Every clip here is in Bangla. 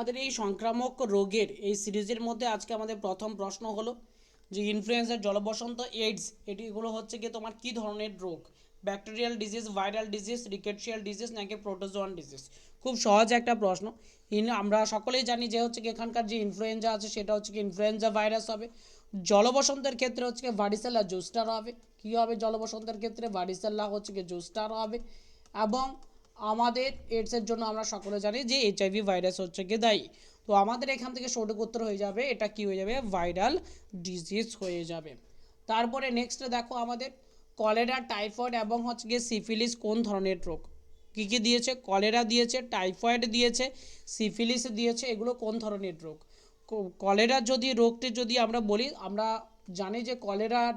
আমাদের এই সংক্রামক রোগের এই সিরিজের মধ্যে আজকে আমাদের প্রথম প্রশ্ন হলো যে ইনফ্লুয়েঞ্জার জলবসন্ত এইডস এটিগুলো হচ্ছে কি তোমার কি ধরনের রোগ? Bacterial disease viral disease rickettsial disease নাকি প্রোটোজোয়ান ডিজিজ খুব সহজ একটা প্রশ্ন। আমরা সকলেই জানি যে হচ্ছে কি এখানকার যে ইনফ্লুয়েঞ্জা আছে সেটা হচ্ছে কি ইনফ্লুয়েঞ্জা ভাইরাস হবে। জলবসন্তের ক্ষেত্রে হচ্ছে কি ভারিসেলা জুস্টার হবে। কী হবে? জলবসন্তের ক্ষেত্রে ভারিসেলা হচ্ছে কি জুস্টার হবে। এবং আমাদের এডসের জন্য আমরা সকলে জানি যে এইচআইভি ভাইরাস হচ্ছে গিয়ে দায়ী। তো আমাদের এখান থেকে সঠিক উত্তর হয়ে যাবে, এটা কি হয়ে যাবে? ভাইরাল ডিজিজ হয়ে যাবে। তারপরে নেক্সট দেখো আমাদের কলেরা টাইফয়েড এবং হচ্ছে গিয়ে সিফিলিস কোন ধরনের রোগ? কী কী দিয়েছে? কলেরা দিয়েছে টাইফয়েড দিয়েছে সিফিলিস দিয়েছে, এগুলো কোন ধরনের রোগ? কলেরা যদি, রোগটি যদি আমরা বলি, আমরা জানি যে কলেরার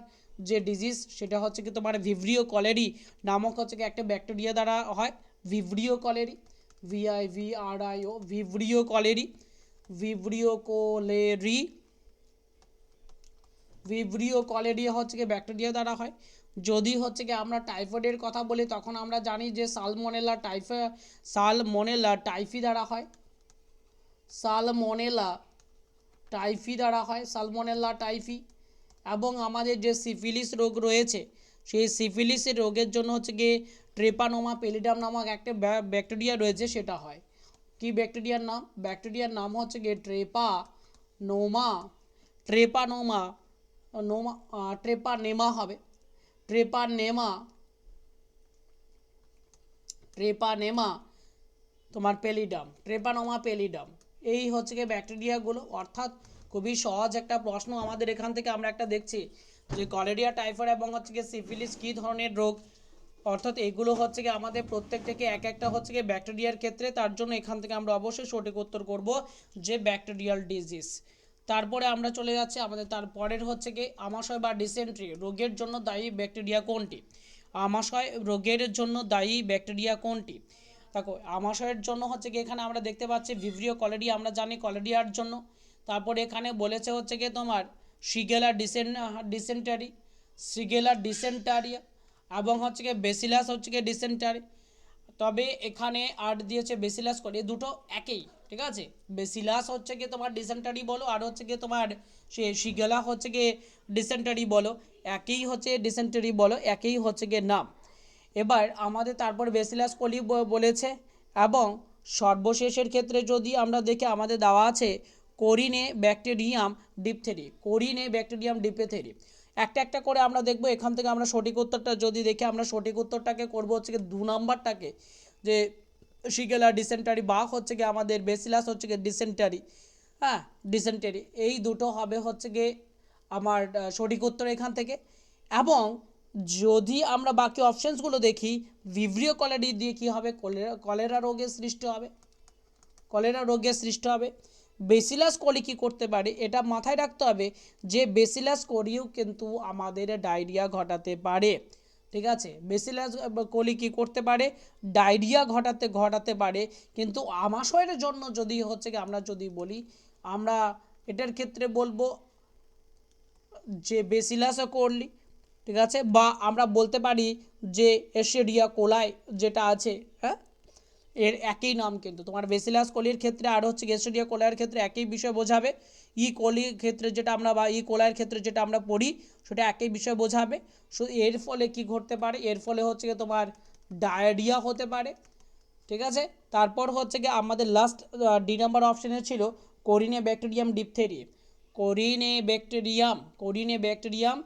যে ডিজিজ সেটা হচ্ছে কি তোমার ভিভ্রিও কলেরি নামক হচ্ছে কি একটা ব্যাকটেরিয়া দ্বারা হয়। Vibrio cholerae VI B R I O Vibrio cholerae Vibrio cholerae Vibrio cholerae হচ্ছে কি ব্যাকটেরিয়া দ্বারা হয়। যদি হচ্ছে কি আমরা টাইফয়েডের কথা বলি, তখন আমরা জানি যে সালমোনেলা টাইফা সালমোনেলা টাইফি দ্বারা হয়। সালমোনেলা টাইফি দ্বারা হয় সালমোনেলা টাইফি এবং আমাদের যে সিফিলিস রোগ রয়েছে, সেই সিফিলিসের রোগের জন্য হচ্ছে গিয়ে ট্রেপানোমা পেলিডাম নামক একটা ব্যা- ব্যাকটেরিয়া রয়েছে, সেটা হয়। কি ব্যাকটেরিয়ার নাম? ব্যাকটেরিয়ার নাম হচ্ছে গিয়ে ট্রেপা নোমা ট্রেপানোমা নোমা ট্রেপানেমা হবে। ট্রেপানেমা ট্রেপানেমা তোমার পেলিডাম ট্রেপানোমা পেলিডাম এই হচ্ছে গিয়ে ব্যাকটেরিয়াগুলো অর্থাৎ খুবই সহজ একটা প্রশ্ন আমাদের এখান থেকে আমরা একটা দেখছি যে কলেরিয়া টাইফয়েড এবং হচ্ছে গিয়ে সিফিলিস কী ধরনের রোগ? অর্থাৎ এগুলো হচ্ছে গিয়ে আমাদের প্রত্যেক থেকে এক একটা হচ্ছে গিয়ে ব্যাকটেরিয়ার ক্ষেত্রে তার জন্য এখান থেকে আমরা অবশ্যই সঠিক উত্তর করব যে ব্যাকটেরিয়াল ডিজিজ। তারপরে আমরা চলে যাচ্ছি আমাদের তারপরের হচ্ছে গিয়ে আমাশয় বা ডিসেন্ট্রি রোগের জন্য দায়ী ব্যাকটেরিয়া কোনটি? আমাশয় রোগের জন্য দায়ী ব্যাকটেরিয়া কোনটি? দেখো, আমাশয়ের জন্য হচ্ছে কি এখানে আমরা দেখতে পাচ্ছি ভিভ্রিও কলেরিয়া আমরা জানি কলেরিয়ার জন্য। তারপরে এখানে বলেছে হচ্ছে কি তোমার Shigella dysen dysentery, Shigella dysenteriae এবং হচ্ছে গিয়ে বেসিলাস হচ্ছে গিয়ে ডিসেন্টারি। তবে এখানে আর্ট দিয়েছে বেসিলাস করে দুটো একই, ঠিক আছে? বেসিলাস হচ্ছে গিয়ে তোমার ডিসেন্টারি বলো, আর হচ্ছে গিয়ে তোমার সে সিগেলা হচ্ছে গিয়ে ডিসেন্টারি বলো, একই হচ্ছে ডিসেন্টারি বলো, একই হচ্ছে গিয়ে নাম। এবার আমাদের তারপর বেসিলাস কলি বলেছে, এবং সর্বশেষের ক্ষেত্রে যদি আমরা দেখি আমাদের দেওয়া আছে Corynebacterium diphtheriae, Corynebacterium diphtheriae. একটা একটা করে আমরা দেখব, এখান থেকে আমরা সঠিক উত্তরটা যদি দেখি, আমরা সঠিক উত্তরটাকে করব হচ্ছে দু নম্বরটাকে, যে শিগেলা ডিসেন্টারি বা হচ্ছে কি আমাদের বেসিলাস হচ্ছে কি ডিসেন্টারি হ্যাঁ ডিসেন্টারি এই দুটো হবে হচ্ছে গিয়ে আমার সঠিক উত্তর এখান থেকে এবং যদি আমরা বাকি অপশানসগুলো দেখি ভিভ্রিও কলেরি দিয়ে কী হবে? কলেরা কলেরা রোগের সৃষ্টি হবে কলেরা রোগের সৃষ্টি হবে বেসিলাস কলি কী করতে পারে, এটা মাথায় রাখতে হবে যে বেসিলাস করিও কিন্তু আমাদের ডায়রিয়া ঘটাতে পারে। ঠিক আছে? বেসিলাস কলি কী করতে পারে? ডায়রিয়া ঘটাতে ঘটাতে পারে। কিন্তু আমাশয়ের জন্য যদি হচ্ছে কি, আমরা যদি বলি, আমরা এটার ক্ষেত্রে বলব যে বেসিলাসও করলি ঠিক আছে? বা আমরা বলতে পারি যে এশেরিয়া কোলাই যেটা আছে হ্যাঁ? এর একই নাম কিন্তু। তোমার বেসিলাস কলির ক্ষেত্রে আর হচ্ছে গেস্টেরিয়া কোলাইয়ের ক্ষেত্রে একই বিষয় বোঝাবে। ই কলির ক্ষেত্রে যেটা আমরা বা ই কোলাইয়ের ক্ষেত্রে যেটা আমরা পড়ি, সেটা একই বিষয় বোঝাবে। সো এর ফলে কি ঘটতে পারে? এর ফলে হচ্ছে গিয়ে তোমার ডায়রিয়া হতে পারে। ঠিক আছে? তারপর হচ্ছে গিয়ে আমাদের লাস্ট ডি নাম্বার অপশানে ছিল Corynebacterium diphtheriae Corynebacterium Corynebacterium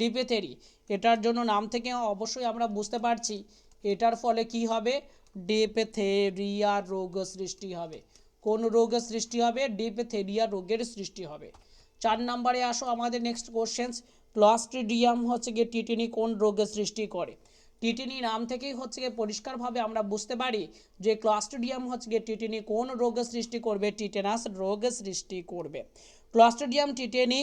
diphtheriae এটার জন্য নাম থেকে অবশ্যই আমরা বুঝতে পারছি। এটার ফলে কি হবে? ডিপেথেরিয়া রোগ সৃষ্টি হবে। কোন রোগের সৃষ্টি হবে? ডিপেথেরিয়া রোগের সৃষ্টি হবে। চার নম্বরে আসো আমাদের নেক্সট কোশ্চেন্স ক্লস্ট্রিডিয়াম হচ্ছে গিয়ে টিটিনি কোন রোগের সৃষ্টি করে? টিটিনি নাম থেকেই হচ্ছে গিয়ে পরিষ্কারভাবে আমরা বুঝতে পারি যে ক্লস্ট্রিডিয়াম হচ্ছে গিয়ে টিটিনি কোন রোগের সৃষ্টি করবে? টিটেনাস রোগের সৃষ্টি করবে। ক্লস্ট্রিডিয়াম টিটেনি,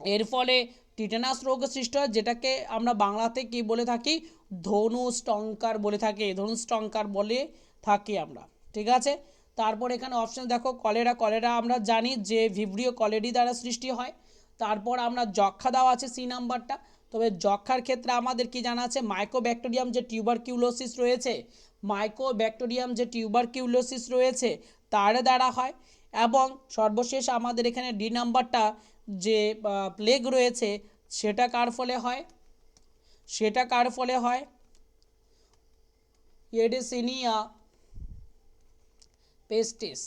এর ফলে টিটেনাস রোগ সৃষ্টি হয়, যেটাকে আমরা বাংলাতে কি বলে থাকি? ধনুষ্টঙ্কার বলে থাকি, ধনুষ্টঙ্কার বলে থাকি আমরা, ঠিক আছে? তারপর এখানে অপশন দেখো, কলেরা কলেরা আমরা জানি যে ভিভ্রিও কলেরি দ্বারা সৃষ্টি হয়। তারপর আমরা যক্ষা দেওয়া আছে সি নাম্বারটা। তবে যক্ষার ক্ষেত্রে আমাদের কি জানা আছে? মাইক্রোব্যাকটেরিয়াম যে টিউবারকিউলোসিস রয়েছে মাইক্রোব্যাকটেরিয়াম যে টিউবারকিউলোসিস রয়েছে, তার দ্বারা হয়। এবং সর্বশেষ আমাদের এখানে ডি নাম্বারটা যে প্লেগ রয়েছে, সেটা কার ফলে হয়? সেটা কার ফলে হয়? এডেসিনিয়া পেস্টিস।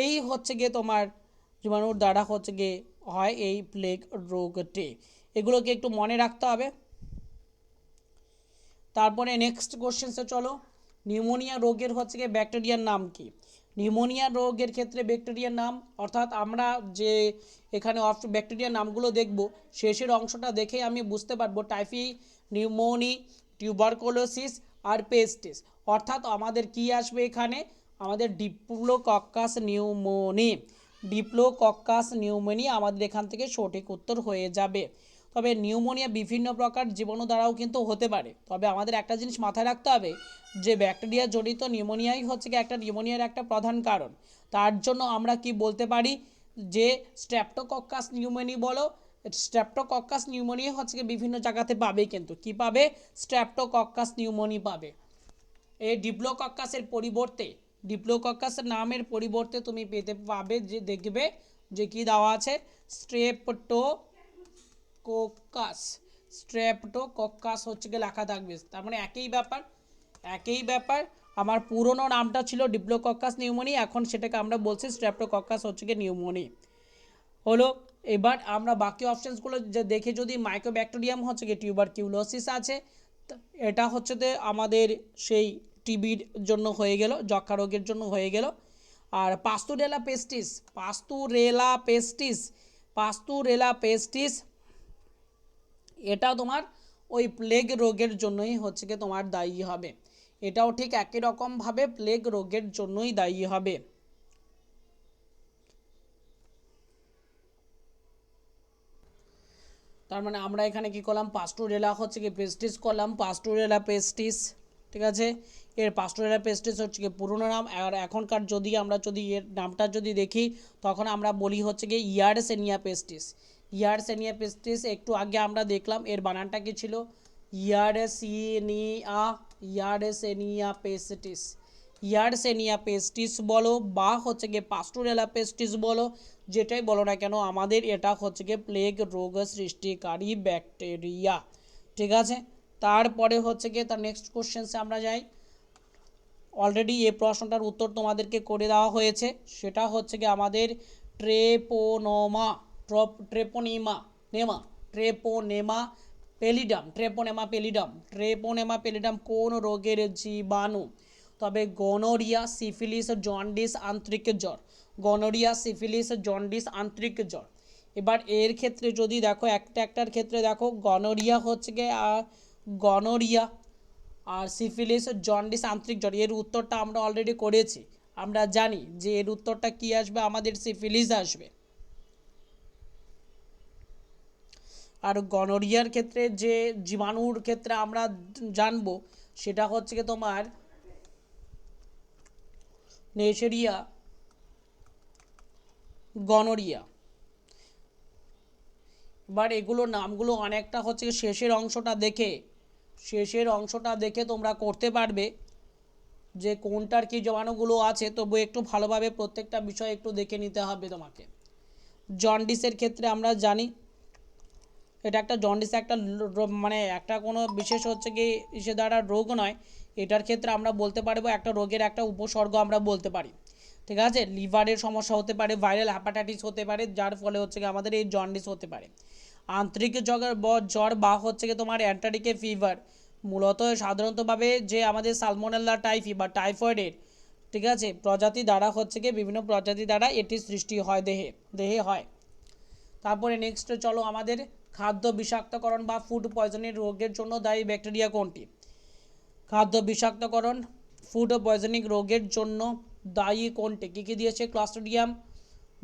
এই হচ্ছে গিয়ে তোমার জীবাণুর দ্বারা হচ্ছে গিয়ে হয় এই প্লেগ রোগটি। এগুলোকে একটু মনে রাখতে হবে। তারপরে নেক্সট কোশ্চেন্সে চলো। নিউমোনিয়া রোগের হচ্ছে গিয়ে ব্যাকটেরিয়ার নাম কি? নিউমোনিয়া রোগের ক্ষেত্রে ব্যাকটেরিয়ার নাম, অর্থাৎ আমরা যে এখানে অফ, ব্যাকটেরিয়ার নামগুলো দেখব, শেষের অংশটা দেখে আমি বুঝতে পারব টাইফি, নিউমোনি, টিউবারকোলোসিস আর পেস্টিস। অর্থাৎ আমাদের কি আসবে এখানে? আমাদের ডিপ্লোকক্কাস নিউমোনি। ডিপ্লোকক্কাস নিউমোনি আমাদের এখান থেকে সঠিক উত্তর হয়ে যাবে। তবে নিউমোনিয়া বিভিন্ন প্রকার জীবাণু দ্বারাও কিন্তু হতে পারে। তবে আমাদের একটা জিনিস মাথায় রাখতে হবে, যে ব্যাকটেরিয়া জড়িত নিউমোনিয়াই হচ্ছে কি একটা নিউমোনিয়ার একটা প্রধান কারণ। তার জন্য আমরা কি বলতে পারি, যে স্ট্র্যাপ্টোকক্কাস নিউমোনি বলো, স্ট্র্যাপ্টোকক্কাস নিউমোনিয়া হচ্ছে কি বিভিন্ন জায়গাতে পাবে কিন্তু। কি পাবে? স্ট্র্যাপ্টোকক্কাস নিউমোনি পাবে। এই ডিপ্লোকক্কাসের পরিবর্তে, ডিপ্লোকক্কাসের নামের পরিবর্তে তুমি পেতে পাবে, যে দেখবে যে কি দেওয়া আছে, স্ট্রেপটো কোকাস স্ট্রেপ্টোকক্কাস হচ্ছে গিয়ে লেখা থাকবে। তার মানে একই ব্যাপার একই ব্যাপার। আমার পুরনো নামটা ছিল ডিপ্লোকক্কাস নিউমোনি, এখন সেটাকে আমরা বলছি স্ট্রেপ্টোকক্কাস হচ্ছে গিয়ে নিউমোনি। হলো, এবার আমরা বাকি অপশানসগুলো দেখে যদি মাইক্রোব্যাকটেরিয়াম হচ্ছে গিয়ে টিউবারকিউলোসিস আছে, তা এটা হচ্ছে যে আমাদের সেই টিবির জন্য হয়ে গেল যক্ষা রোগের জন্য হয়ে গেল। আর পাস্তুরেলা পেস্টিস পাস্তুরেলা পেস্টিস পাস্তুরেলা পেস্টিস এটা তোমার ওই প্লেগ রোগের জন্যই হচ্ছে কি তোমার দায়ী হবে। এটাও ঠিক একই রকমভাবে প্লেগ রোগের জন্যই দায়ী হবে। তার মানে আমরা এখানে কি করলাম? পাস্টোরেলা হচ্ছে কি পেস্টিস করলাম। পাস্টোরেলা পেস্টিস ঠিক আছে? এর পাস্টোরেলা পেস্টিস হচ্ছে কি পুরোনো নাম। আর এখনকার যদি আমরা যদি এর নামটা যদি দেখি, তখন আমরা বলি হচ্ছে কি ইয়ারসেনিয়া পেস্টিস ইয়ারসেনিয়া পেস্টিস একটু আগে আমরা দেখলাম এর বানানটা কি ছিল? ইয়ার ইয়ারসিনিয়া ইয়ারসেনিয়া পেস্টিস ইয়ারসেনিয়া পেস্টিস বলো বা হচ্ছে গিয়ে পাস্টোরেলা পেস্টিস বলো, যেটাই বলো না কেন, আমাদের এটা হচ্ছে গিয়ে প্লেগ রোগ সৃষ্টিকারী ব্যাকটেরিয়া। ঠিক আছে? তারপরে হচ্ছে গিয়ে তার নেক্সট কোশ্চেন্সে আমরা যাই। অলরেডি এই প্রশ্নটার উত্তর তোমাদেরকে করে দেওয়া হয়েছে। সেটা হচ্ছে গিয়ে আমাদের Treponema. Trep Treponema nema Treponema pallidum Treponema pallidum Treponema pallidum কোন রোগের জীবাণু তবে গনোরিয়া সিফিলিস জন্ডিস আন্তরিক জ্বর। গনোরিয়া সিফিলিস জন্ডিস আন্তরিক জ্বর। এবার এর ক্ষেত্রে যদি দেখো, একটা একটার ক্ষেত্রে দেখো গনোরিয়া হচ্ছে গিয়ে গনোরিয়া আর সিফিলিস জন্ডিস আন্তরিক জ্বর। এর উত্তরটা আমরা অলরেডি করেছি। আমরা জানি যে এর উত্তরটা কি আসবে? আমাদের সিফিলিস আসবে। আর গনোরিয়ার ক্ষেত্রে যে জীবাণুর ক্ষেত্রে আমরা জানব, সেটা হচ্ছে কি তোমার নেশেরিয়া গনোরিয়া। এবার এগুলো নামগুলো অনেকটা হচ্ছে শেষের অংশটা দেখে, শেষের অংশটা দেখে তোমরা করতে পারবে যে কোনটার কি জীবাণুগুলো আছে, তবু একটু ভালোভাবে প্রত্যেকটা বিষয় একটু দেখে নিতে হবে তোমাকে। জন্ডিসের ক্ষেত্রে আমরা জানি এটা একটা জন্ডিস একটা মানে একটা কোনো বিশেষ হচ্ছে কি ইসে দ্বারা রোগ নয়। এটার ক্ষেত্রে আমরা বলতে পারব একটা রোগের একটা উপসর্গ আমরা বলতে পারি। ঠিক আছে? লিভারের সমস্যা হতে পারে, ভাইরাল হ্যাপাটাইটিস হতে পারে, যার ফলে হচ্ছে কি আমাদের এই জন্ডিস হতে পারে। আন্তরিক জ্বর জ্বর বা হচ্ছে কি তোমার অ্যান্টারিকে ফিভার মূলত সাধারণতভাবে যে আমাদের সালমোনেল্লা টাইফি বা টাইফয়েডের ঠিক আছে? প্রজাতি দ্বারা হচ্ছে কি বিভিন্ন প্রজাতি দ্বারা এটি সৃষ্টি হয় দেহে দেহে হয়। তারপরে নেক্সট চলো আমাদের খাদ্য বিষাক্তকরণ বা ফুড পয়জনের রোগের জন্য দায়ী ব্যাকটেরিয়া কোনটি? খাদ্য বিষাক্তকরণ ফুড পয়জনিং রোগের জন্য দায়ী কোনটি? কী কী দিয়েছে? ক্লাস্টোডিয়াম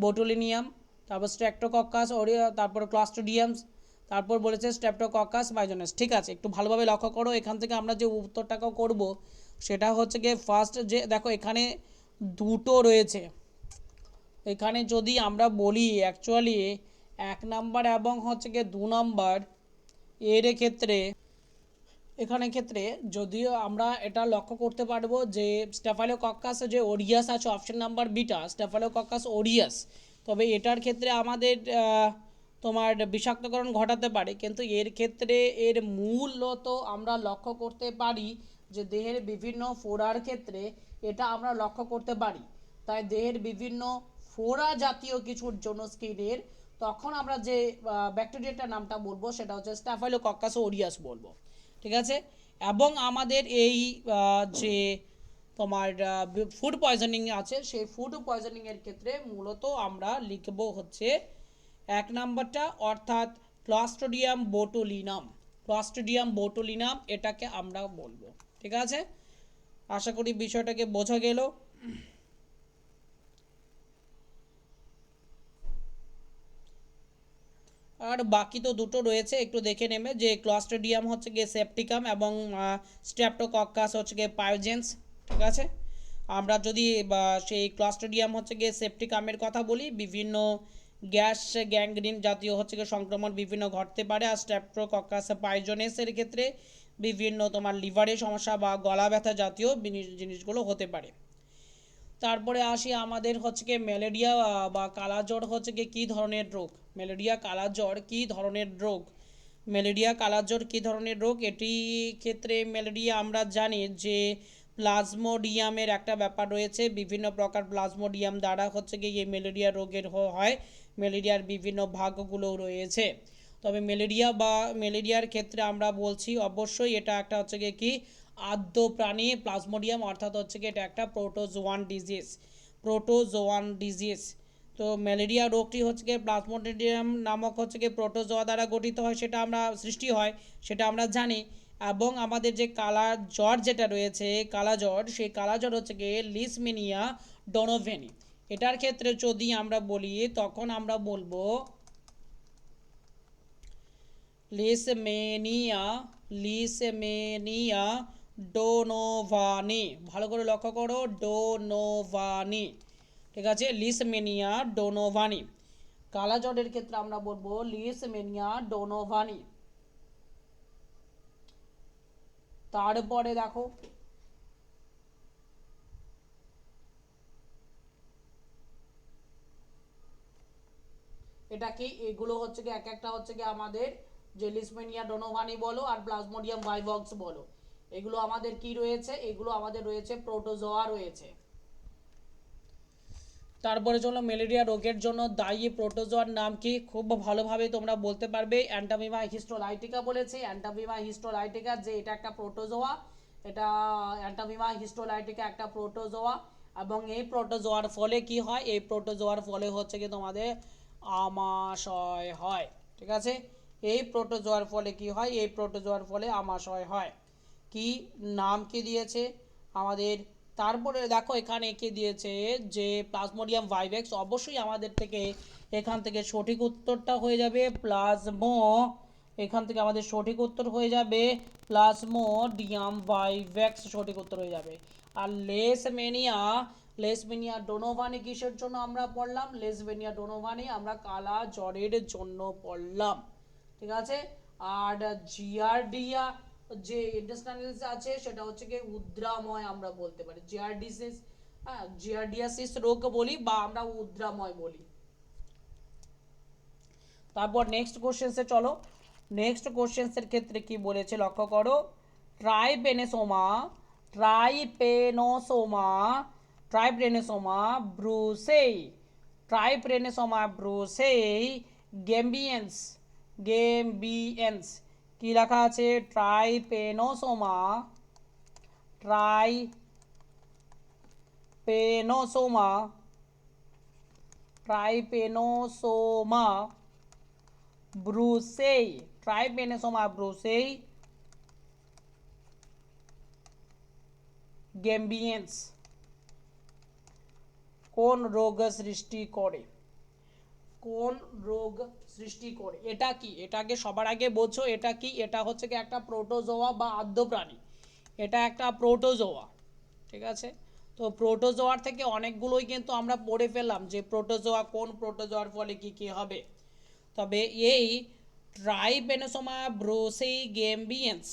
বোটুলিনিয়াম তারপর স্ট্রেক্টোকক্কাস ওরিয়া তারপর ক্লাস্টোডিয়ামস তারপর বলেছে স্ট্রেপ্টোকক্কাস বাইজনাস ঠিক আছে, একটু ভালোভাবে লক্ষ্য করো। এখান থেকে আমরা যে উত্তরটাকেও করব, সেটা হচ্ছে গিয়ে ফার্স্ট যে, দেখো এখানে দুটো রয়েছে। এখানে যদি আমরা বলি অ্যাকচুয়ালি এক নাম্বার এবং হচ্ছে গিয়ে দু নাম্বার। এর ক্ষেত্রে, এখানে ক্ষেত্রে যদিও আমরা এটা লক্ষ্য করতে পারব যে স্টেফালোকক্কাস যে ওরিয়াস আছে option number beta staphylococcus aureus তবে এটার ক্ষেত্রে আমাদের তোমার বিষাক্তকরণ ঘটাতে পারে। কিন্তু এর ক্ষেত্রে এর মূলত আমরা লক্ষ্য করতে পারি যে দেহের বিভিন্ন ফোড়ার ক্ষেত্রে এটা আমরা লক্ষ্য করতে পারি। তাই দেহের বিভিন্ন ফোড়া জাতীয় কিছুর জন্য স্কিনের তখন আমরা যে ব্যাকটেরিয়াটার নামটা বলব সেটা হচ্ছে স্ট্যাফাইলোকক্কাস ওরিয়াস বলব। ঠিক আছে? এবং আমাদের এই যে তোমার ফুড পয়জনিং আছে, সেই ফুড পয়জনিং এর ক্ষেত্রে মূলত আমরা লিখব হচ্ছে এক নাম্বারটা অর্থাৎ ক্লস্ট্রিডিয়াম বোটুলিনাম ক্লস্ট্রিডিয়াম বোটুলিনাম এটাকে আমরা বলব। ঠিক আছে? আশা করি বিষয়টাকে বোঝা গেল। আর বাকি তো দুটো রয়েছে, একটু দেখে নেবে। যে ক্লস্ট্রিডিয়াম হচ্ছে গিয়ে সেপটিকাম এবং স্ট্রেপ্টোকক্কাস হচ্ছে গিয়ে পায়োজেন্স ঠিক আছে? আমরা যদি সেই ক্লস্ট্রিডিয়াম হচ্ছে গিয়ে সেপটিকামের কথা বলি, বিভিন্ন গ্যাস গ্যাংগ্রিন জাতীয় হচ্ছে গিয়ে সংক্রমণ বিভিন্ন ঘটতে পারে, আর স্ট্রেপ্টোকক্কাস পাইজনেসের ক্ষেত্রে বিভিন্ন তোমার লিভারের সমস্যা বা গলা ব্যথা জাতীয় জিনিস- জিনিসগুলো হতে পারে। তারপরে আসি আমাদের হচ্ছে কি ম্যালেরিয়া বা কালাজ্বর হচ্ছে কি কী ধরনের রোগ? ম্যালেরিয়া, কালাজ্বর কী ধরনের রোগ? ম্যালেরিয়া, কালাজ্বর কী ধরনের রোগ? এটি ক্ষেত্রে ম্যালেরিয়া আমরা জানি যে প্লাজমোডিয়ামের একটা ব্যাপার রয়েছে। বিভিন্ন প্রকার প্লাজমোডিয়াম দ্বারা হচ্ছে কি এই ম্যালেরিয়া রোগের হয়। ম্যালেরিয়ার বিভিন্ন ভাগগুলো রয়েছে। তবে ম্যালেরিয়া বা ম্যালেরিয়ার ক্ষেত্রে আমরা বলছি অবশ্যই এটা একটা হচ্ছে গিয়ে কি আদ্য প্রাণী প্লাজমোডিয়াম, অর্থাৎ হচ্ছে কি এটা একটা প্রোটোজোয়ান ডিজিজ প্রোটোজোয়ান ডিজিজ। তো ম্যালেরিয়া রোগটি হচ্ছে গিয়ে প্লাজমোডিয়াম নামক হচ্ছে গিয়ে প্রোটোজোয়া দ্বারা গঠিত হয়, সেটা আমরা, সৃষ্টি হয়, সেটা আমরা জানি। এবং আমাদের যে কালা জ্বর যেটা রয়েছে, কালা জ্বর, সেই কালা জ্বর হচ্ছে গিয়ে লিসমিনিয়া ডোনোভেনি। এটার ক্ষেত্রে যদি আমরা বলি, তখন আমরা বলব লিসমেনিয়া লিসমেনিয়া ডোনোভানি। ভালো করে লক্ষ্য করো, ডোনোভানি। ঠিক আছে? লিসমেনিয়া ডোনোভানি। কালা জ্বরের ক্ষেত্রে আমরা বলব লিসমেনিয়া ডোনোভানি। তারপরে দেখো, এটা কি? এগুলো হচ্ছে কি, এক একটা হচ্ছে কি আমাদের যে লিসমেনিয়া ডোনোভানি বলো আর প্লাজমোডিয়াম ভাইভক্স বলো। এগুলো আমাদের কি রয়েছে? এগুলো আমাদের রয়েছে প্রোটোজোয়া রয়েছে। তারপরে জন্য ম্যালেরিয়া রোগের জন্য দায়ী প্রোটোজোয়ার নাম কি? খুব ভালোভাবে তোমরা বলতে পারবে। অ্যান্টামিমা হিস্টোলাইটিকা বলেছে। অ্যান্টামিমা হিস্টোলাইটিকা যে এটা একটা প্রোটোজোয়া এটা অ্যান্টামিমা হিস্টোলাইটিকা একটা প্রোটোজোয়া এবং এই প্রোটোজোয়ার ফলে কি হয়? এই প্রোটোজোয়ার ফলে হচ্ছে কি তোমাদের আমাশয় হয়। ঠিক আছে? এই প্রোটোজোয়ার ফলে কি হয়? এই প্রোটোজোয়ার ফলে আমাশয় হয়। কি নাম কে দিয়েছে? আমাদের, তারপরে দেখো এখানে কি দিয়েছে যে প্লাজমোডিয়াম ভাইভেক্স অবশ্যই আমাদের থেকে এখান থেকে সঠিক উত্তরটা হয়ে যাবে প্লাজমো, এখান থেকে আমাদের সঠিক উত্তর হয়ে যাবে প্লাজমোডিয়াম ভাইভেক্স সঠিক উত্তর হয়ে যাবে। আর লেসমেনিয়া লেসমেনিয়া ডোনোভানি কিসের জন্য আমরা পড়লাম? লেসমেনিয়া ডোনোভানি আমরা কালা জ্বরের জন্য পড়লাম। ঠিক আছে? আর জিয়ারডিয়া যে ইন্টেস্টাইনাল আছে সেটা হচ্ছে কি উদ্রাময় আমরা বলতে পারি। জিয়ারডিসিস হ্যাঁ জিয়ারডিয়াসিস রোগ বলি বা আমরা উদ্রাময় বলি। তারপর নেক্সট কোশ্চেন্সে চলো। নেক্সট কোশ্চেন্সের ক্ষেত্রে কি বলেছে লক্ষ্য করো? ট্রাইপেনেসোমা ট্রাইপেনোসোমা ট্রাইপ্রেনেসোমা ব্রুসেই ট্রাইপ্রেনেসোমা ব্রুসেই গেম্বিয়েন্স গেম্বিয়েন্স কি লেখা আছে? Trypanosoma. Trypanosoma trypanosoma. Brucei. Trypanosoma, brucei. Gambiense. কোন রোগ সৃষ্টি করে? কোন রোগ সৃষ্টি করে? এটা কি? এটাকে সবার আগে বোঝো, এটা কি? এটা হচ্ছে কি একটা প্রোটোজোয়া বা আদ্য প্রাণী। এটা একটা প্রোটোজোয়া, ঠিক আছে? তো প্রোটোজোয়ার থেকে অনেকগুলোই কিন্তু আমরা পড়ে ফেললাম যে প্রোটোজোয়া কোন প্রোটোজোয়ার ফলে কি কি হবে। তবে এই ট্রাইপেনোসোমা ব্রোসেই গেম্বিয়েন্স,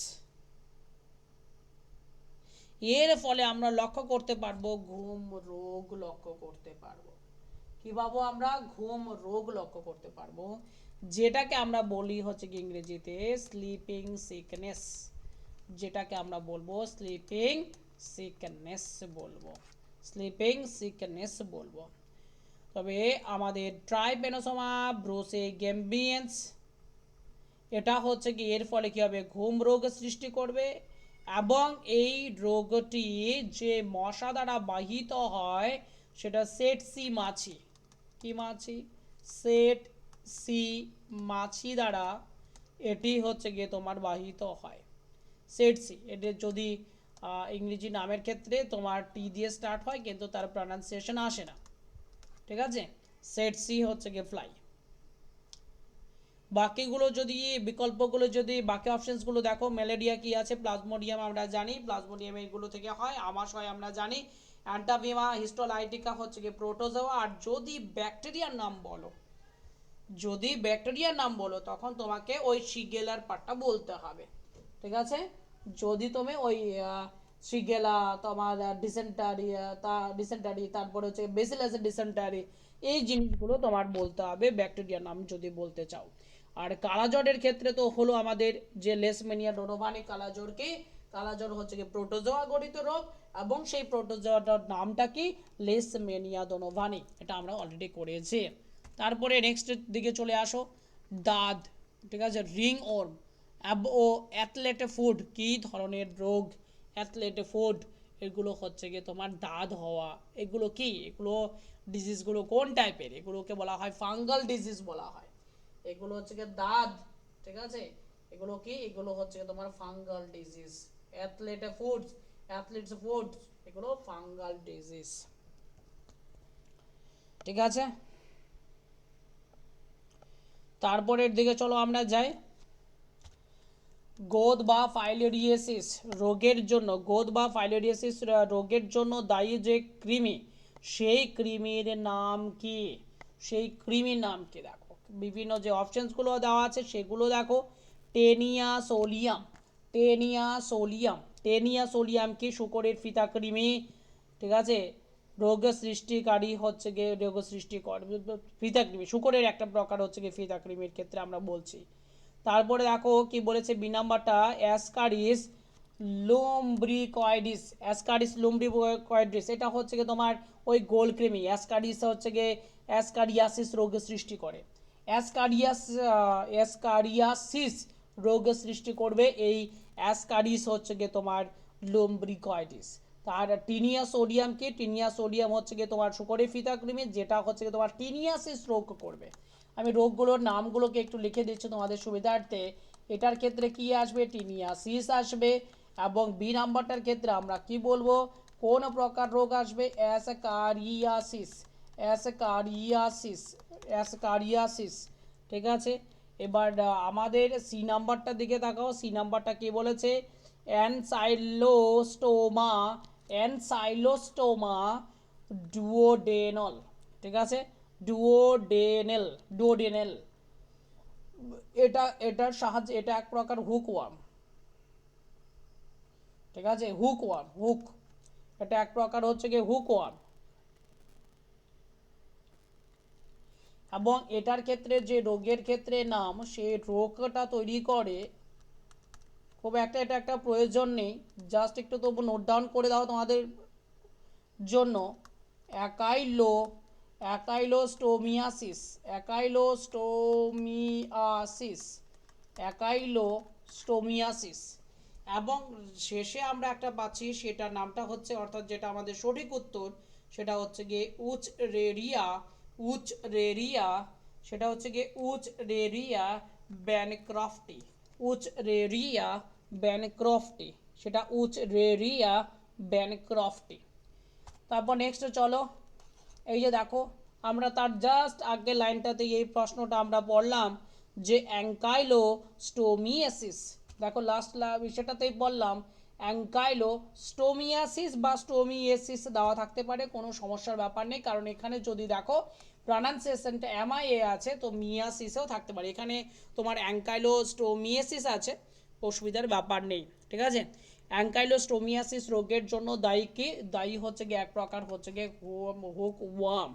এর ফলে আমরা লক্ষ্য করতে পারব, ঘুম রোগ লক্ষ্য করতে পারব। কি পাবো আমরা? ঘুম, রোগ লক্ষ্য করতে পারব। যেটাকে আমরা বলি হচ্ছে কি ইংরেজিতে স্লিপিং সিকনেস যেটাকে আমরা বলব স্লিপিং সিকনেস বলব। স্লিপিং সিকনেস বলব। তবে আমাদের ট্রাইপেনোসোমা ব্রোসে গেম্বিয়েন্স এটা হচ্ছে কি এর ফলে কি হবে? ঘুম রোগ সৃষ্টি করবে এবং এই রোগটি যে মশা দ্বারা বাহিত হয়, সেটা সেট সি মাছি। কি মাছি? সেট সি মাছি দ্বারা এটি হচ্ছে গিয়ে তোমার বাহিত হয়। সেট সি, এটি যদি ইংরেজি নামের ক্ষেত্রে তোমার টি দিয়ে স্টার্ট হয়, কিন্তু তার প্রনাউন্সিয়েশন আসে না। ঠিক আছে? সেট সি হচ্ছে গিয়ে ফ্লাই বাকিগুলো যদি, বিকল্পগুলো যদি, বাকি অপশনসগুলো দেখো ম্যালেরিয়া কি আছে? প্লাজমোডিয়াম আমরা জানি প্লাজমোডিয়াম এইগুলো থেকে হয়, আমাশয় আমরা জানি। অ্যান্টাভিমা হিস্টোলাইটিকা হচ্ছে কি প্রোটোজোয়া, আর যদি ব্যাকটেরিয়ার নাম বলো, যদি ব্যাকটেরিয়ার নাম বলো, তখন তোমাকে ওই সিগেলার পার্টটা বলতে হবে, ঠিক আছে? যদি তুমি ওই সিগেলা, তোমার ডিসেন্টারি তা, ডিসেন্টারি, তারপরে হচ্ছে বেসিলাস ডিসেন্টারি, এই জিনিসগুলো তোমার বলতে হবে ব্যাকটেরিয়ার নাম যদি বলতে চাও। আর কালাজ্বরের ক্ষেত্রে তো হলো আমাদের যে লেসমেনিয়া ডোনোভানি কালাজ্বরকে কালাজ্বর হচ্ছে কি প্রোটোজোয়া গঠিত রোগ এবং সেই প্রোটোজোয়াটার নামটা কি লেসমেনিয়া ডোনোভানি এটা আমরা অলরেডি করেছি। তারপরে নেক্সট দিকে চলে আসো, দাঁত, ঠিক আছে? রিং ওর্ম ও অ্যাথলেটে ফুড, কী ধরনের রোগ? অ্যাথলেটে ফুড, এগুলো হচ্ছে গিয়ে তোমার দাঁত হওয়া, এগুলো কি? এগুলো ডিজিজগুলো কোন টাইপের এগুলোকে বলা হয় ফাঙ্গাল ডিজিজ বলা হয়। এগুলো হচ্ছে গিয়ে দাঁত, ঠিক আছে? এগুলো কি? এগুলো হচ্ছে তোমার fungal disease athlete's foods athlete's foods এগুলো ফাঙ্গাল ডিজিজ ঠিক আছে? তারপরের দিকে চলো আমরা যাই। গোদ বা ফাইলেরিয়েসিস, রোগের জন্য। গোদ বা ফাইলেরিয়েসিস রোগের জন্য দায়ী যে কৃমি, সেই কৃমির নাম কি? সেই কৃমির নাম কি? দেখো, বিভিন্ন যে অপশনসগুলো দেওয়া আছে, সেগুলো দেখো। Taenia solium. Taenia solium. Taenia solium কি? শুকরের ফিতা ঠিক আছে? রোগ সৃষ্টিকারী হচ্ছে গিয়ে রোগ সৃষ্টি করে ফিতা কৃমি। শুকরের একটা প্রকার হচ্ছে গিয়ে ফিতা কৃমির ক্ষেত্রে আমরা বলছি। তারপরে দেখো কি বলেছে বি নাম্বারটা? অ্যাসকারিস লুমব্রিকয়েডিস অ্যাসকারিস লুমব্রিকয়েডিস এটা হচ্ছে গিয়ে তোমার ওই গোল কৃমি। অ্যাসকারিস হচ্ছে গিয়ে অ্যাসকারিয়াসিস রোগ সৃষ্টি করে। অ্যাসকারিয়াস অ্যাসকারিয়াসিস রোগ সৃষ্টি করবে। এই অ্যাসকারিস হচ্ছে গিয়ে তোমার লুমব্রিকয়েডিস তার টিনিয়া সোডিয়াম কি? টিনিয়া সোডিয়াম হচ্ছে গিয়ে তোমার শুকরে ফিতা যেটা হচ্ছে গিয়ে তোমার টিনিয়াসিস রোগ করবে। আমি রোগগুলোর নামগুলোকে একটু লিখে দিচ্ছি তোমাদের সুবিধার্থে। এটার ক্ষেত্রে কি আসবে? টিনিয়াসিস আসবে। এবং বি নাম্বারটার ক্ষেত্রে আমরা কি বলব? কোন প্রকার রোগ আসবে? অ্যাসকারিয়াসিস অ্যাসকারিয়াসিস অ্যাসকারিয়াসিস ঠিক আছে? এবার আমাদের সি নাম্বারটার দিকে তাকাও। সি নাম্বারটা কি বলেছে? অ্যানসাইলোস্টোমা অ্যানসাইলোস্টোমা ডুওডেনল ঠিক আছে? ডুওডেনেল ডুওডেনেল এটা, এটার সাহায্যে, এটা এক প্রকার হুক ওয়ার্ম ঠিক আছে? হুক ওয়ার্ম হুক এটা এক প্রকার হচ্ছে কি? হুক ওয়ার্ম এবং এটার ক্ষেত্রে যে রোগের ক্ষেত্রে নাম, সে রোগটা তৈরি করে। খুব একটা এটা একটা প্রয়োজন নেই। জাস্ট একটু তবু নোট ডাউন করে দাও তোমাদের জন্য। অ্যাকাইলো অ্যাকাইলোস্টোমিয়াসিস অ্যাকাইলোস্টোমিয়াসিস অ্যাকাইলোস্টোমিয়াসিস এবং শেষে আমরা একটা পাচ্ছি, সেটার নামটা হচ্ছে, অর্থাৎ যেটা আমাদের সঠিক উত্তর, সেটা হচ্ছে গিয়ে উচ রেরিয়া। উচ রেরিয়া সেটা হচ্ছে গিয়ে উচ রেরিয়া ব্যানক্রফটি। উচ রেরিয়া ব্যানক্রফটি, সেটা উচ রেরিয়া ব্যানক্রফটি। তারপর নেক্সট চলো, এই যে দেখো, আমরা তার জাস্ট আগের লাইনটাতে এই প্রশ্নটা আমরা পড়লাম যে অ্যাঙ্কাইলো স্টোমিয়াসিস দেখো লাস্ট বিষয়টাতেই বললাম অ্যাঙ্কাইলো স্টোমিয়াসিস বা স্টোমিয়েসিস দেওয়া থাকতে পারে, কোনো সমস্যার ব্যাপার নেই। কারণ এখানে যদি দেখো, প্রনাউন্সিয়েশনটা এমআইএ আছে, তো মিয়াসিসেও থাকতে পারে। এখানে তোমার অ্যাঙ্কাইলো স্টোমিয়েসিস আছে, অসুবিধার ব্যাপার নেই, ঠিক আছে? অ্যাঙ্কাইলোস্টোমিয়াসিস রোগের জন্য দায়ী কি? দায়ী হচ্ছে গিয়ে এক প্রকার হচ্ছে গিয়ে হুক ওয়ার্ম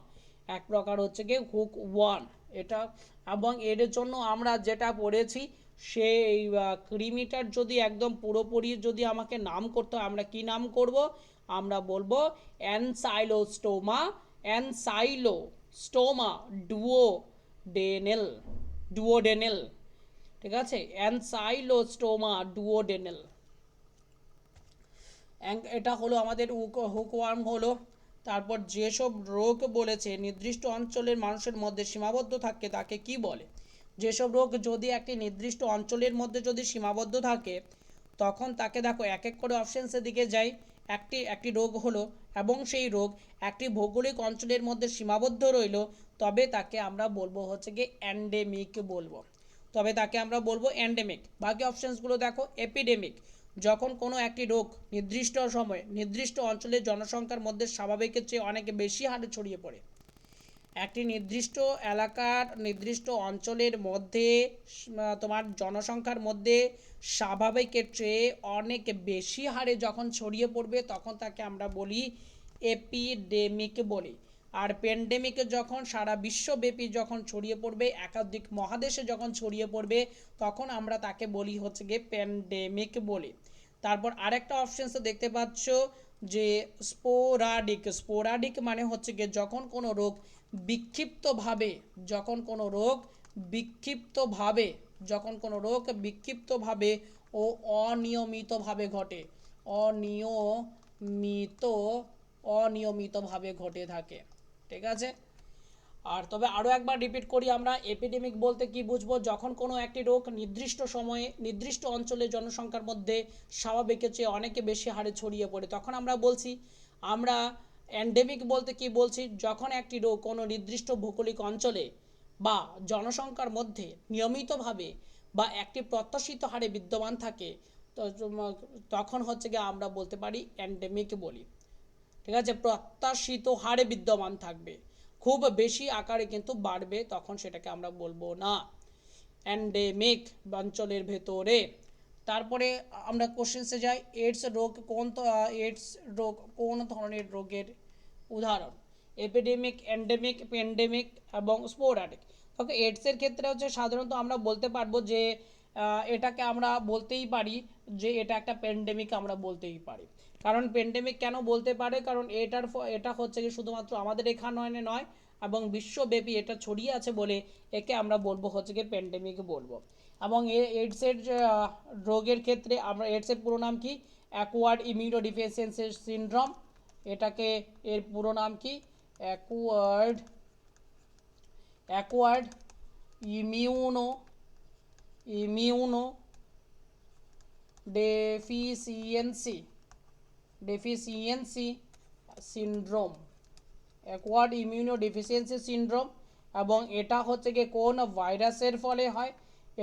এক প্রকার হচ্ছে গিয়ে হুক ওয়ান এটা এবং এর জন্য আমরা যেটা পড়েছি আহ, কৃমিটার যদি একদম পুরোপুরি যদি আমাকে নাম করতে হয় আমরা কি নাম করব? আমরা বলব অ্যানসাইলোস্টোমা অ্যানসাইলোস্টোমা ডুওডেনেল ডুওডেনেল ঠিক আছে? অ্যানসাইলোস্টোমা ডুওডেনেল এটা হলো আমাদের হুকওয়ার্ম হলো। তারপর যেসব রোগ বলেছে নির্দিষ্ট অঞ্চলের মানুষের মধ্যে সীমাবদ্ধ থাকে তাকে কি বলে? যেসব রোগ যদি একটি নির্দিষ্ট অঞ্চলের মধ্যে যদি সীমাবদ্ধ থাকে, তখন তাকে দেখো এক এক করে অপশানসের দিকে যাই। একটি একটি রোগ হলো এবং সেই রোগ একটি ভৌগোলিক অঞ্চলের মধ্যে সীমাবদ্ধ রইল, তবে তাকে আমরা বলব হচ্ছে গিয়ে অ্যান্ডেমিক বলব। তবে তাকে আমরা বলব অ্যান্ডেমিক বাকি অপশানসগুলো দেখো এপিডেমিক যখন কোনো একটি রোগ নির্দিষ্ট সময়ে, নির্দিষ্ট অঞ্চলের জনসংখ্যার মধ্যে স্বাভাবিকের চেয়ে অনেক বেশি হারে ছড়িয়ে পড়ে। একটি নির্দিষ্ট এলাকার নির্দিষ্ট অঞ্চলের মধ্যে তোমার জনসংখ্যার মধ্যে স্বাভাবিকের চেয়ে অনেক বেশি হারে যখন ছড়িয়ে পড়বে তখন তাকে আমরা বলি এপিডেমিক বলি। আর প্যান্ডেমিকে যখন সারা বিশ্বব্যাপী যখন ছড়িয়ে পড়বে, একাধিক মহাদেশে যখন ছড়িয়ে পড়বে, তখন আমরা তাকে বলি হচ্ছে গিয়ে প্যান্ডেমিক বলি। তারপর আরেকটা অপশনস দেখতে পাচ্ছ যে স্পোরাডিক স্পোরাডিক মানে হচ্ছে গিয়ে যখন কোনো রোগ বিক্ষিপ্তভাবে, যখন কোনো রোগ বিক্ষিপ্তভাবে, যখন কোনো রোগ বিক্ষিপ্তভাবে ও অনিয়মিতভাবে ঘটে, অনিয়মিত, অনিয়মিতভাবে ঘটে থাকে, ঠিক আছে? আর তবে আরও একবার রিপিট করি, আমরা এপিডেমিক বলতে কি বুঝব? যখন কোনো একটি রোগ নির্দিষ্ট সময়ে, নির্দিষ্ট অঞ্চলে জনসংখ্যার মধ্যে স্বাভাবিকের চেয়ে অনেকে বেশি হারে ছড়িয়ে পড়ে, তখন আমরা বলছি, আমরা অ্যান্ডেমিক বলতে কি বলছি? যখন একটি রোগ কোনো নির্দিষ্ট ভৌগোলিক অঞ্চলে বা জনসংখ্যার মধ্যে নিয়মিতভাবে বা একটি প্রত্যাশিত হারে বিদ্যমান থাকে তখন হচ্ছে গিয়ে আমরা বলতে পারি অ্যান্ডেমিক বলি। ঠিক আছে? প্রত্যাশিত হারে বিদ্যমান থাকবে। খুব বেশি আকারে কিন্তু বাড়বে, তখন সেটাকে আমরা বলব না। অ্যান্ডেমিক অঞ্চলের ভেতরে। তারপরে আমরা কোশ্চেন্সে যাই এইডস রোগ কোন এইডস রোগ কোন ধরনের রোগের উদাহরণ? এপিডেমিক এন্ডেমিক প্যান্ডেমিক এবং স্পোরাডিক তবে এইডসের ক্ষেত্রে হচ্ছে সাধারণত আমরা বলতে পারব যে এটাকে আমরা বলতেই পারি যে, এটা একটা প্যান্ডেমিক আমরা বলতেই পারি। কারণ প্যান্ডেমিক কেন বলতে পারে? কারণ এটার এটা হচ্ছে কি শুধুমাত্র আমাদের এখানে নয় এবং বিশ্বব্যাপী এটা ছড়িয়ে আছে বলে একে আমরা বলব, হচ্ছে কি প্যান্ডেমিক বলব। এবং এইডসের রোগের ক্ষেত্রে আমরা এইডসের পুরো নাম কি? অ্যাকোয়ার্ড ইমিউনোডিফিসিয়েন্সি সিনড্রোম এটাকে এর পুরো নাম কি? Acquired acquired immuno immuno deficiency deficiency syndrome acquired immuno deficiency syndrome এবং এটা হচ্ছে গিয়ে কোন ভাইরাসের ফলে হয়?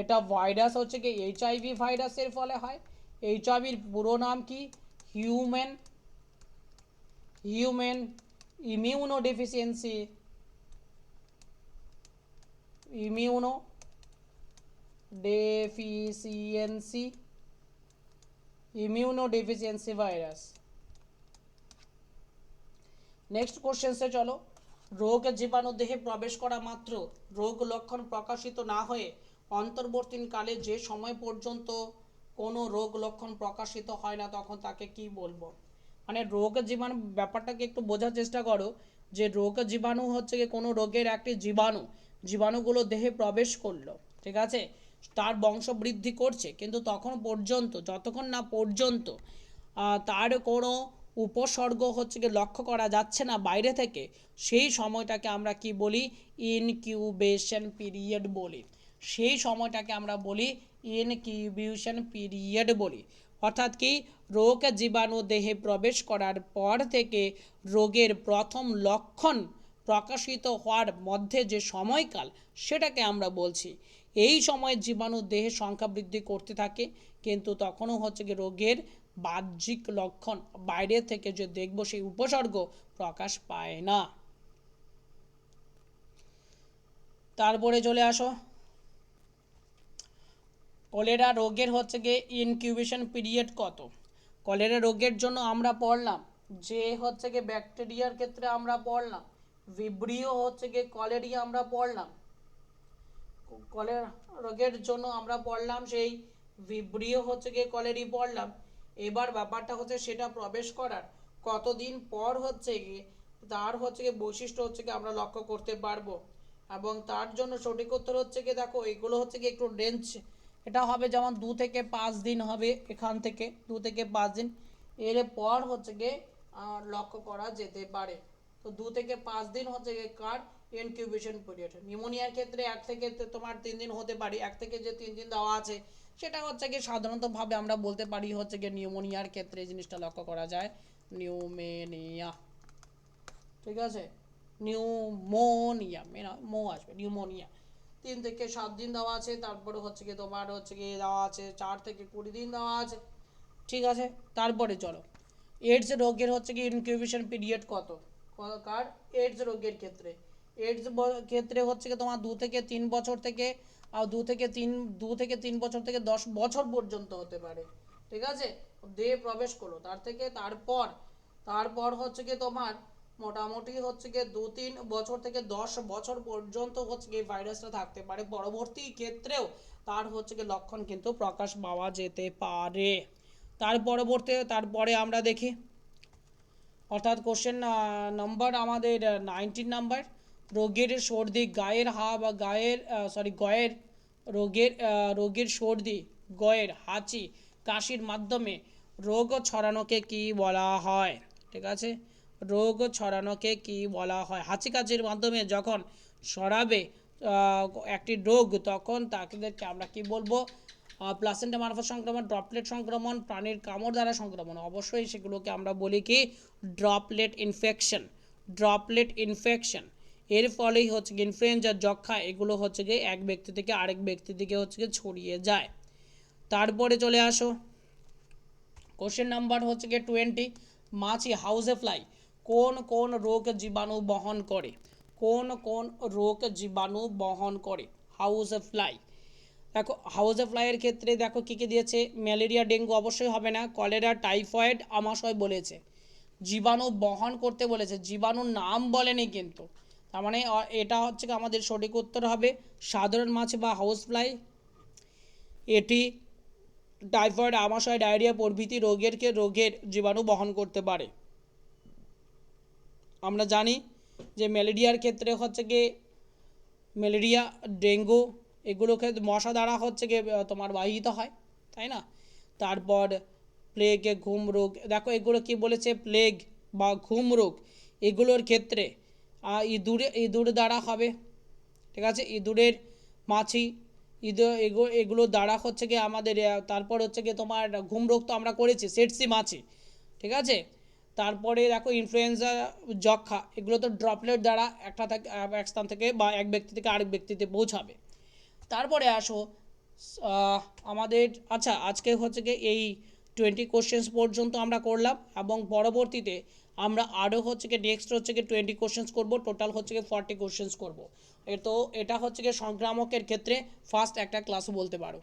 এটা ভাইরাস হচ্ছে গিয়ে এইচআইভি ভাইরাসের ফলে হয়। এইচআইভির পুরো নাম কি? Human human immuno deficiency immuno deficiency immunodeficiency virus next কোশ্চেন্সে চলো রোগ জীবাণু দেহে প্রবেশ করা মাত্র রোগ লক্ষণ প্রকাশিত না হয়ে অন্তর্বর্তীকালে যে সময় পর্যন্ত কোনো রোগ লক্ষণ প্রকাশিত হয় না তখন তাকে কি বলব? মানে রোগ জীবাণু ব্যাপারটাকে একটু বোঝার চেষ্টা করো যে রোগ জীবাণু হচ্ছে কি কোনো রোগের একটি জীবাণু, জীবাণুগুলো দেহে প্রবেশ করল, ঠিক আছে? তার বংশ বৃদ্ধি করছে, কিন্তু তখন পর্যন্ত, যতক্ষণ না পর্যন্ত তার কোনো উপসর্গ হচ্ছে কি লক্ষ্য করা যাচ্ছে না বাইরে থেকে, সেই সময়টাকে আমরা কি বলি? ইনকিউবেশন পিরিয়ড বলি। সেই সময়টাকে আমরা বলি ইনকিউবেশন পিরিয়ড বলি। অর্থাৎ কি? রোগ জীবাণু দেহে প্রবেশ করার পর থেকে রোগের প্রথম লক্ষণ প্রকাশিত হওয়ার মধ্যে যে সময়কাল, সেটাকে আমরা বলছি। এই সময় জীবাণু দেহে সংখ্যা বৃদ্ধি করতে থাকে, কিন্তু তখনও হচ্ছে কি রোগের বাহ্যিক লক্ষণ। বাইরে থেকে যে দেখব সেই উপসর্গ প্রকাশ পায় না। তারপরে চলে আসো। কলেরা রোগের হচ্ছে গিয়ে ইনকিউবেশন পিরিয়ড কত? কলেরা রোগের জন্য আমরা পড়লাম, যে হচ্ছে গিয়ে ব্যাকটেরিয়ার ক্ষেত্রে আমরা পড়লাম ভিব্রিও হচ্ছে গিয়ে কলেরিয়া আমরা পড়লাম। কলেরা রোগের জন্য আমরা পড়লাম, সেই ভিব্রিও হচ্ছে গিয়ে কলেরি পড়লাম। এবার ব্যাপারটা হচ্ছে সেটা প্রবেশ করার কতদিন পর হচ্ছে গিয়ে তার হচ্ছে গিয়ে বৈশিষ্ট্য হচ্ছে গিয়ে আমরা লক্ষ্য করতে পারব। এবং তার জন্য সঠিক উত্তর হচ্ছে গিয়ে দেখো এগুলো হচ্ছে গিয়ে একটু রেঞ্জ এটা হবে যেমন দু থেকে পাঁচ দিন হবে এখান থেকে, দু থেকে পাঁচ দিন। এর পর হচ্ছে গিয়ে লক্ষ্য করা যেতে পারে। তো দু থেকে পাঁচ দিন হচ্ছে গিয়ে কার? ইনকিউবেশন পিরিয়ড নিউমোনিয়ার ক্ষেত্রে এক থেকে তোমার তিন দিন হতে পারে, এক থেকে যে তিন দিন দেওয়া আছে সেটা হচ্ছে গিয়ে সাধারণতভাবে আমরা বলতে পারি হচ্ছে গিয়ে নিউমোনিয়ার ক্ষেত্রে জিনিসটা লক্ষ্য করা যায়। নিউমেনিয়া। ঠিক আছে? নিউমোনিয়া। মেনা মো আসবে, নিউমোনিয়া। তিন থেকে সাত দিন দেওয়া আছে, তারপরে হচ্ছে গিয়ে তোমার হচ্ছে গিয়ে দেওয়া আছে, চার থেকে কুড়ি দিন দেওয়া আছে। ঠিক আছে? তারপরে চলো। এইডস রোগের হচ্ছে কি ইনকিউবেশন পিরিয়ড কত? কার? এইডস রোগের ক্ষেত্রে। এইডস ক্ষেত্রে হচ্ছে কি তোমার দু থেকে তিন বছর থেকে আর দু থেকে তিন, দু থেকে তিন বছর থেকে দশ বছর পর্যন্ত হতে পারে। ঠিক আছে? দেহে প্রবেশ করল। তার থেকে তারপর তারপর হচ্ছে কি তোমার মোটামুটি হচ্ছে গিয়ে দু তিন বছর থেকে দশ বছর পর্যন্ত হচ্ছে গিয়ে ভাইরাসটা থাকতে পারে। পরবর্তী ক্ষেত্রেও তার হচ্ছে গিয়ে লক্ষণ কিন্তু প্রকাশ পাওয়া যেতে পারে। তার পরবর্তী, তারপরে আমরা দেখি। অর্থাৎ কোশ্চেন নম্বর আমাদের নাইনটিন নাম্বার রোগের সর্দি গায়ের হা বা গায়ের সরি গয়ের রোগের রোগের সর্দি গয়ের হাঁচি কাশির মাধ্যমে রোগ ছড়ানোকে কি বলা হয়? ঠিক আছে? রোগ ছড়ানোকে কি বলা হয়? হাঁচি কাশির মাধ্যমে যখন আহ, একটি রোগ তখন তাদেরকে আমরা কি বলব? প্লাসেন্টা মারফত সংক্রমণ ড্রপলেট সংক্রমণ প্রাণীর কামড় দ্বারা সংক্রমণ। অবশ্যই সেগুলোকে আমরা বলি কি? ড্রপলেট ইনফেকশন ড্রপলেট ইনফেকশন এর ফলেই হচ্ছে কি ইনফ্লুয়েঞ্জা যক্ষা এগুলো হচ্ছে গিয়ে এক ব্যক্তি থেকে আরেক ব্যক্তি থেকে হচ্ছে গিয়ে ছড়িয়ে যায়। তারপরে চলে আসো। কোশ্চেন নাম্বার হচ্ছে গিয়ে টোয়েন্টি মাছি হাউসে ফ্লাই কোন কোন রোগ জীবাণু বহন করে? কোন কোন রোগ জীবাণু বহন করে? হাউসে ফ্লাই দেখো হাউসে ফ্লাইয়ের ক্ষেত্রে দেখো কী কী দিয়েছে? ম্যালেরিয়া ডেঙ্গু অবশ্যই হবে না কলেরা টাইফয়েড আমাশয় বলেছে। জীবাণু বহন করতে বলেছে, জীবাণুর নাম বলেনি কিন্তু। তার মানে এটা হচ্ছে আমাদের সঠিক উত্তর হবে সাধারণ মাছ বা হাউস ফ্লাই এটি টাইফয়েড আমাশয় ডায়রিয়া প্রভৃতি রোগের কে রোগের জীবাণু বহন করতে পারে। আমরা জানি যে ম্যালেরিয়ার ক্ষেত্রে হচ্ছে গিয়ে ম্যালেরিয়া, ডেঙ্গু, এগুলো ক্ষেত্রে মশা দ্বারা হচ্ছে গিয়ে তোমার বাহিত হয়, তাই না? তারপর প্লেগ ঘুম রোগ দেখো এগুলো কি বলেছে? প্লেগ বা ঘুম রোগ এগুলোর ক্ষেত্রে ইঁদুরে, ইঁদুর দ্বারা হবে। ঠিক আছে? ইঁদুরের মাছি ইঁদুর এগুলো দ্বারা হচ্ছে গিয়ে আমাদের তারপর হচ্ছে গিয়ে তোমার ঘুম রোগ তো আমরা করেছি, সেটসি মাছি। ঠিক আছে? তারপরে দেখো ইনফ্লুয়েঞ্জা যক্ষা এগুলো তো ড্রপলেট দ্বারা একটা থেকে এক স্থান থেকে বা এক ব্যক্তি থেকে আরেক ব্যক্তিতে পৌঁছাবে। তারপরে আসো আমাদের আচ্ছা আজকে হচ্ছে গিয়ে এই টোয়েন্টি কোশ্চেন্স পর্যন্ত আমরা করলাম এবং পরবর্তীতে আমরা আরও হচ্ছে গিয়ে নেক্সট হচ্ছে গিয়ে টোয়েন্টি কোশ্চেন্স করব টোটাল হচ্ছে গিয়ে ফর্টি কোশ্চেন্স করব। তো এটা হচ্ছে গিয়ে সংক্রামকের ক্ষেত্রে ফার্স্ট একটা ক্লাসও বলতে পারো।